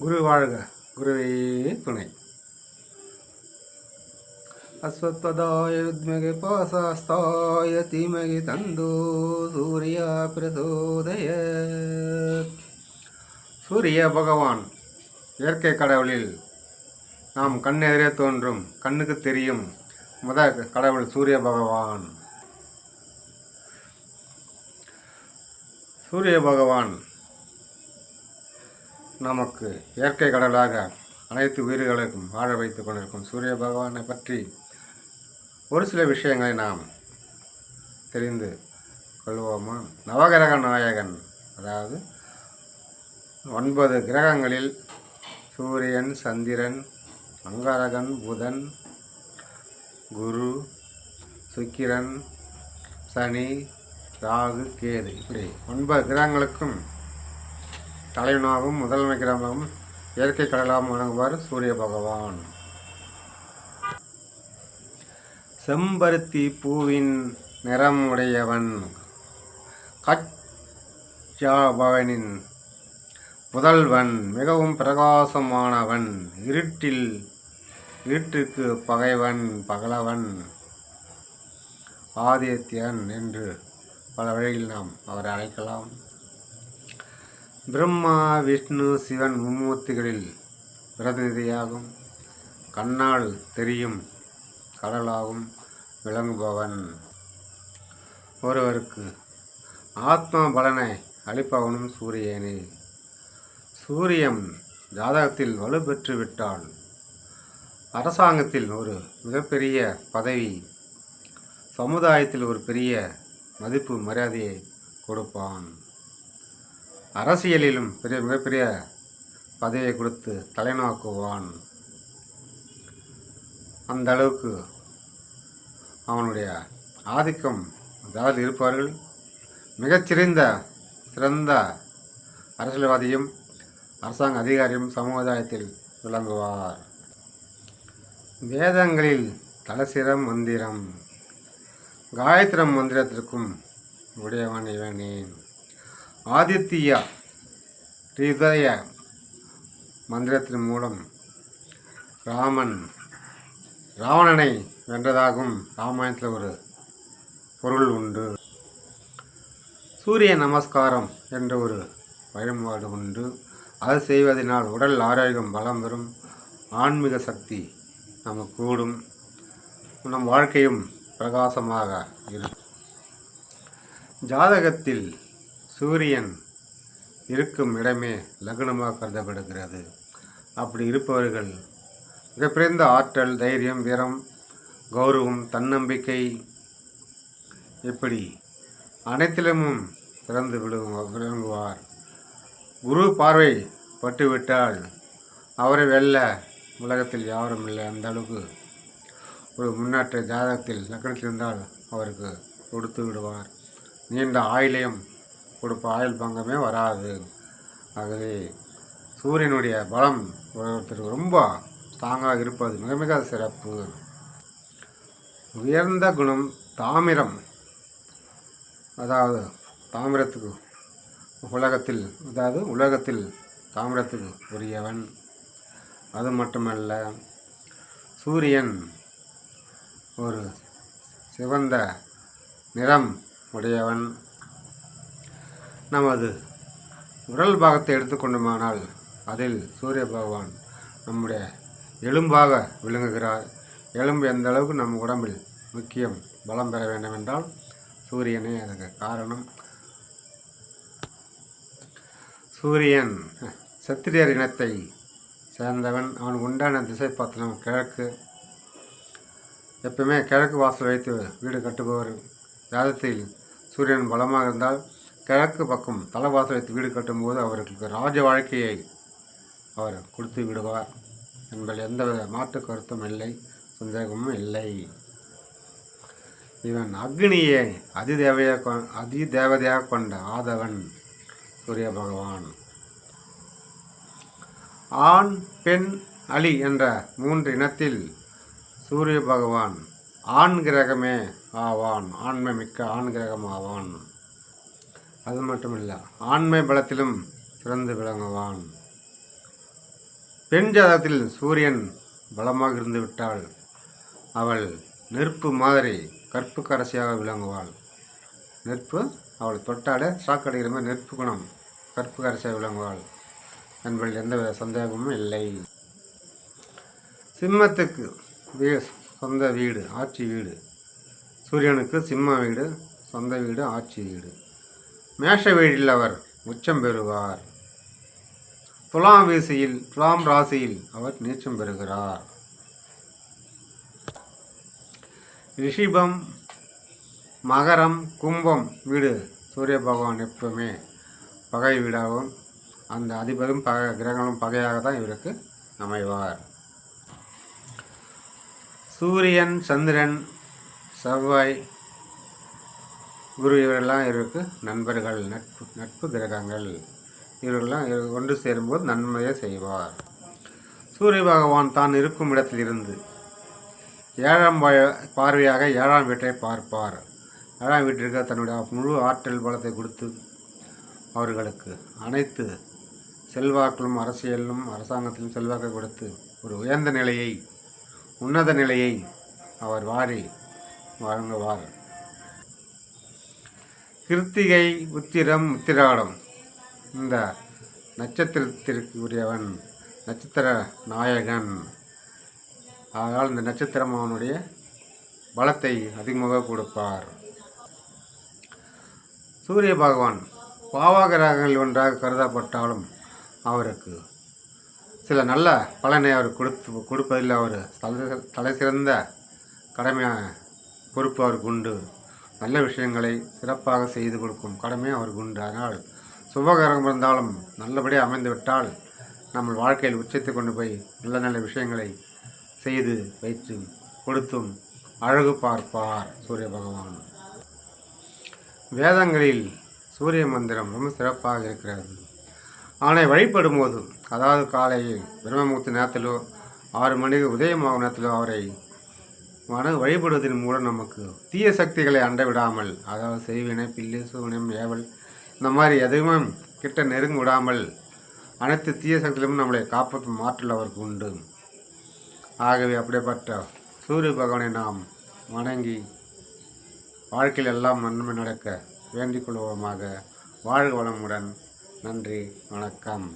குரு வாழ்க. குருவே துணை. அஸ்வத்வதாய வித்மகி பாசாஸ்தாய தீமகி தந்தோ சூர்யா பிரசோதய. சூரிய பகவான் இயற்கை கடவுளில் நாம் கண்ணெதிரே தோன்றும் கண்ணுக்கு தெரியும் முத கடவுள் சூரிய பகவான். சூரிய பகவான் நமக்கு இயற்கை கடலாக அனைத்து உயிர்களுக்கும் வாழ வைத்துக் கொண்டிருக்கும் சூரிய பகவானை பற்றி ஒரு சில விஷயங்களை நாம் தெரிந்து கொள்வோமா? நவகிரக நாயகன் அதாவது ஒன்பது கிரகங்களில் சூரியன் சந்திரன் அங்காரகன் புதன் குரு சுக்கிரன் சனி ராகு கேது இப்படி ஒன்பது கிரகங்களுக்கும் தலைவனாகவும் முதன்மை இயற்கை கடலாகவும் வணங்குவார் சூரிய பகவான். செம்பருத்தி பூவின் நிறம் உடையவன் கச்சாபவனின் முதல்வன் மிகவும் பிரகாசமானவன் இருட்டில் இருட்டுக்கு பகைவன் பகலவன் ஆதித்யன் என்று பல வழியில் நாம் அவரை அழைக்கலாம். பிரம்மா விஷ்ணு சிவன் மும்மூர்த்திகளில் பிரதிநிதியாகும். கண்ணால் தெரியும் கடலாகும் விளங்குபவன். ஒருவருக்கு ஆத்ம பலனை அளிப்பவனும் சூரியனே. சூரியன் ஜாதகத்தில் வலு பெற்றுவிட்டால் அரசாங்கத்தில் ஒரு மிகப்பெரிய பதவி சமுதாயத்தில் ஒரு பெரிய மதிப்பு மரியாதையை கொடுப்பான். அரசியலிலும் பெரிய மிகப்பெரிய பதவியை கொடுத்து தலைநோக்குவான். அந்த அளவுக்கு அவனுடைய ஆதிக்கம் அதாவது இருப்பார்கள் மிகச்சிறந்த சிறந்த அரசியல்வாதியும் அரசாங்க அதிகாரியும் சமுதாயத்தில் விளங்குவார். வேதங்களில் தலசிரம் மந்திரம் காயத்ரம் மந்திரத்திற்கும் உடையவன் இவனேன். ஆதித்ய ஹிருதய மந்திரத்தின் மூலம் ராமன் ராவணனை வென்றதாகவும் ராமாயணத்தில் ஒரு பொருள் உண்டு. சூரிய நமஸ்காரம் என்ற ஒரு வழிபாடு உண்டு. அது செய்வதனால் உடல் ஆரோக்கியம் பலம் பெறும். ஆன்மீக சக்தி நமக்கு கூடும். நம் வாழ்க்கையும் பிரகாசமாக இருக்கும். ஜாதகத்தில் சூரியன் இருக்கும் இடமே லக்னமாக கருதப்படுகிறது. அப்படி இருப்பவர்கள் மிகப்பிறந்த ஆற்றல் தைரியம் வீரம் கௌரவம் தன்னம்பிக்கை இப்படி அனைத்திலுமும் பிறந்து விளங்கு விளங்குவார். குரு பார்வை பட்டுவிட்டால் அவரை வெல்ல உலகத்தில் யாரும் இல்லை. அந்த அளவுக்கு ஒரு முன்னேற்ற ஜாதகத்தில் லக்கணத்தில் இருந்தால் அவருக்கு கொடுத்து விடுவார். நீண்ட ஆயிலையும் கொடுப்ப ஆயுள் பங்கமே வராது. ஆகவே சூரியனுடைய பலம் ஒருத்தருக்கு ரொம்ப ஸ்ட்ராங்காக இருப்பது மிக மிக சிறப்பு. உயர்ந்த குணம் தாமிரம். அதாவது தாமிரத்துக்கு உலகத்தில் அதாவது உலகத்தில் தாமிரத்துக்கு உரியவன். அது மட்டுமல்ல சூரியன் ஒரு சிவந்த நிறம் உடையவன். நமது உடல் பாகத்தை எடுத்துக்கொண்டோமானால் அதில் சூரிய பகவான் நம்முடைய எலும்பாக விளங்குகிறார். எலும்பு எந்த அளவுக்கு நம் உடம்பில் முக்கியம் பலம் பெற வேண்டும் என்றால் சூரியனே அதுக்கு காரணம். சூரியன் சத்திரியர் இனத்தை சேர்ந்தவன். அவன் உண்டான திசை பார்த்தனம் கிழக்கு. எப்பவுமே கிழக்கு வாசல் வைத்து வீடு கட்டுபவர். ஜாதத்தில் சூரியன் பலமாக இருந்தால் கிழக்கு பக்கம் தலைவாசலத்து வீடு கட்டும்போது அவர்களுக்கு ராஜ வாழ்க்கையை அவர் கொடுத்து விடுவார். என்பதில் எந்தவித மாற்று கருத்தும் இல்லை சந்தேகமும் இல்லை. இவன் அக்னியை அதிதேவையாக கொ அதிதேவதையாக கொண்ட ஆதவன் சூரிய பகவான். ஆண் பெண் அலி என்ற மூன்று இனத்தில் சூரிய பகவான் ஆண் கிரகமே ஆவான். ஆண்மை மிக்க ஆண் கிரகம் ஆவான் அது மட்டும் இல்லை ஆண்மை பலத்திலும் சிறந்து விளங்குவான். பெண் ஜாதகத்தில் சூரியன் பலமாக இருந்து விட்டால் அவள் நெருப்பு மாதிரி கற்பு கரசியாக விளங்குவாள். நெருப்பு அவள் தொட்டாலே சாக்கடைகிற மாதிரி நெருப்பு குணம் கற்பு கரசியாக விளங்குவாள். என்பதில் எந்த சந்தேகமும் இல்லை. சிம்மத்துக்கு வீ சொந்த வீடு ஆட்சி வீடு. சூரியனுக்கு சிம்ம வீடு சொந்த வீடு ஆட்சி வீடு. மேஷ வீடில் அவர் உச்சம் பெறுவார். துலாம் வீசியில் துலாம் ராசியில் அவர் நீச்சம் பெறுகிறார். ரிஷிபம் மகரம் கும்பம் வீடு சூரிய பகவான் எப்பவுமே பகை வீடாகவும் அந்த அதிபரும் பக கிரகங்களும் பகையாக தான் இவருக்கு அமைவார். சூரியன் சந்திரன் செவ்வாய் குரு இவரெல்லாம் இவருக்கு நண்பர்கள் நட்பு நட்பு கிரகங்கள். இவர்கள்லாம் ஒன்று சேரும்போது நன்மையை செய்வார். சூரிய பகவான் தான் இருக்கும் இடத்திலிருந்து ஏழாம் பார்வையாக ஏழாம் வீட்டை பார்ப்பார். ஏழாம் வீட்டிற்கு தன்னுடைய முழு ஆற்றல் பலத்தை கொடுத்து அவர்களுக்கு அனைத்து செல்வாக்கிலும் அரசியலிலும் அரசாங்கத்திலும் செல்வாக்கை கொடுத்து ஒரு உயர்ந்த நிலையை உன்னத நிலையை அவர் வாரி வழங்குவார். கிருத்திகை உத்திரம் உத்திராடம். இந்த நட்சத்திரத்திற்கு உரியவன் நட்சத்திர நாயகன். ஆகால் இந்த நட்சத்திரம் அவனுடைய பலத்தை அதிகமாக கொடுப்பார். சூரிய பகவான் பாவகிரகங்கள் ஒன்றாக கருதப்பட்டாலும் அவருக்கு சில நல்ல பலனை அவர் கொடுத்து கொடுப்பதில் அவர் தலை தலை சிறந்த கடமையாக பொறுப்பு அவருக்கு உண்டு. நல்ல விஷயங்களை சிறப்பாக செய்து கொடுக்கும் கடமை அவருக்கு உண்டு. அதனால் சுபகரம் இருந்தாலும் நல்லபடியாக அமைந்து விட்டால் நம்ம வாழ்க்கையில் உச்சத்தை கொண்டு போய் நல்ல நல்ல விஷயங்களை செய்து வைத்து கொடுத்தும் அழகு பார்ப்பார் சூரிய பகவான். வேதங்களில் சூரிய மந்திரம் ரொம்ப சிறப்பாக இருக்கிறது. அவனை வழிபடும் போது அதாவது காலையில் பிரம்மமுகூர்த்த நேரத்திலோ ஆறு மணிக்கு உதயமாகும் நேரத்திலோ அவரை வண வழிபடுவதன் மூலம் நமக்கு தீய சக்திகளை அண்ட விடாமல் அதாவது செய்வினை பில்லு சூனியம் ஏவல் இந்த மாதிரி எதுவுமே கிட்ட நெருங்க விடாமல் அனைத்து தீய சக்திகளும் நம்மளை காப்பாற்றும் ஆற்றல் அவருக்கு உண்டு. ஆகவே அப்படிப்பட்ட சூரிய பகவானை நாம் வணங்கி வாழ்க்கையில் எல்லாம் நன்மை நடக்க வேண்டிக் கொள்வோமாக. வாழ்க வளமுடன். நன்றி. வணக்கம்.